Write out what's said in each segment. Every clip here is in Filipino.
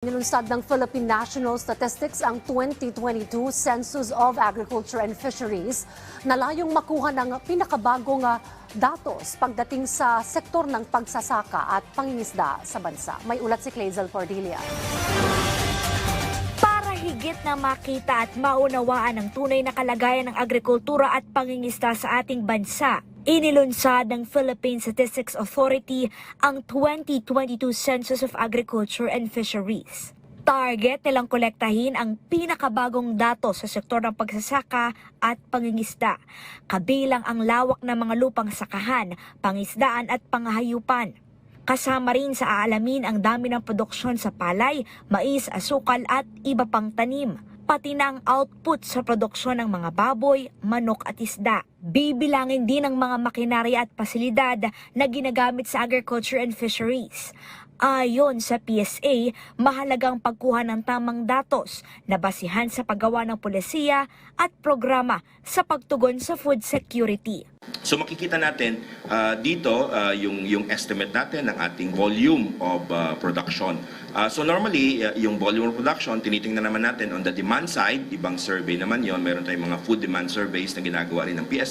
Nilunsad ng Philippine National Statistics ang 2022 Census of Agriculture and Fisheries na layong makuha ng pinakabagong ah, datos pagdating sa sektor ng pagsasaka at pangingisda sa bansa. May ulat si Clazel Cordelia. Para higit na makita at maunawaan ang tunay na kalagayan ng agrikultura at pangingisda sa ating bansa, inilunsad ng Philippine Statistics Authority ang 2022 Census of Agriculture and Fisheries. Target nilang kolektahin ang pinakabagong datos sa sektor ng pagsasaka at pangingisda, kabilang ang lawak ng mga lupang sakahan, pangisdaan at pangahayupan. Kasama rin sa aalamin ang dami ng produksyon sa palay, mais, asukal at iba pang tanim, pati na ang output sa produksyon ng mga baboy, manok at isda. Bibilangin din ang mga makinarya at pasilidad na ginagamit sa agriculture and fisheries. Ayon sa PSA, mahalagang pagkuha ng tamang datos na basihan sa paggawa ng polisiya at programa sa pagtugon sa food security. So makikita natin ah, dito ah, yung yung estimate natin ng ating volume of ah, production. Ah, so normally ah, yung volume of production tinitingnan naman natin on the demand side, ibang survey naman yon, meron tayong mga food demand surveys na ginagawa rin ng PSA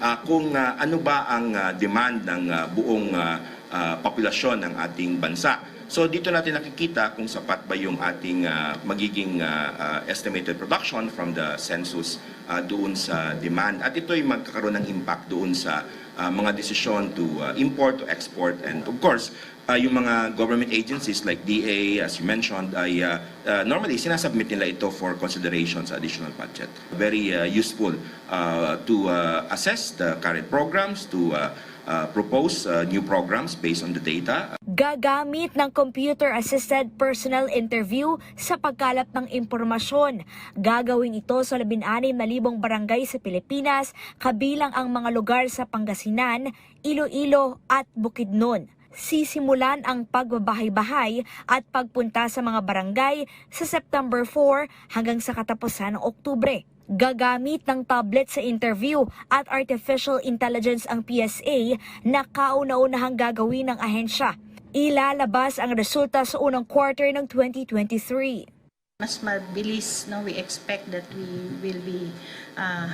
ah, kung ah, ano ba ang ah, demand ng ah, buong ah, ah, populasyon ng ating bansa. So dito natin nakikita kung sapat ba yung ating ah, magiging ah, ah, estimated production from the census ah, doon sa demand. At ito ay magkakaroon ng impact doon sa ah, mga desisyon to ah, import, to export, and of course, ah, yung mga government agencies like DA, as you mentioned, ay ah, ah, normally sinasubmit nila ito for consideration sa additional budget. Very ah, useful ah, to ah, assess the current programs, to ah, ah, propose ah, new programs based on the data Gagamit ng computer-assisted personal interview sa pagkalap ng impormasyon. Gagawin ito sa 16,000 barangay sa Pilipinas, kabilang ang mga lugar sa Pangasinan, Iloilo at Bukidnon. Sisimulan ang pagbabahay-bahay at pagpunta sa mga barangay sa September 4 hanggang sa katapusan ng Oktubre. Gagamit ng tablet sa interview at artificial intelligence ang PSA na kauna-unahang gagawin ng ahensya. Ilalabas ang resulta sa unang quarter ng 2023. mas mabilis no we expect that we will be uh,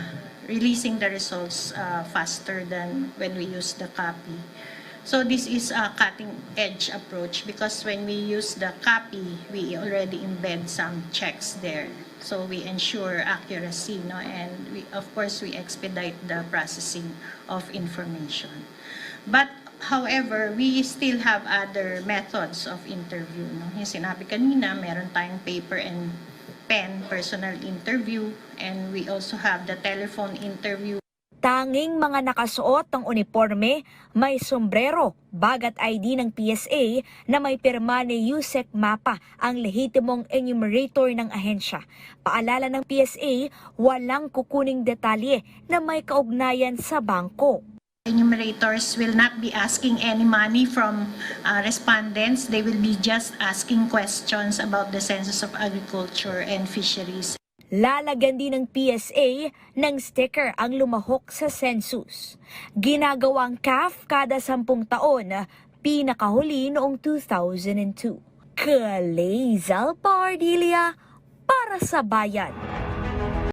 releasing the results uh, faster than when we use the copy. So this is a cutting edge approach because when we use the copy we already embed some checks there. So we ensure accuracy no and we of course we expedite the processing of information. But However, we still have other methods of interview. No? Yung sinabi kanina, meron tayong paper and pen personal interview and we also have the telephone interview Tanging mga nakasuot ng uniforme, may sombrero, bagat ID ng PSA na may pirma ni Yusek Mapa ang lehitimong enumerator ng ahensya. Paalala ng PSA, walang kukuning detalye na may kaugnayan sa bangko. Enumerators will not be asking any money from uh, respondents. They will be just asking questions about the Census of Agriculture and Fisheries. Lalagyan din ng PSA ng sticker ang lumahok sa census. Ginagawang CAF kada sampung taon, pinakahuli noong 2002. Kalezal Pardilia para sa bayan.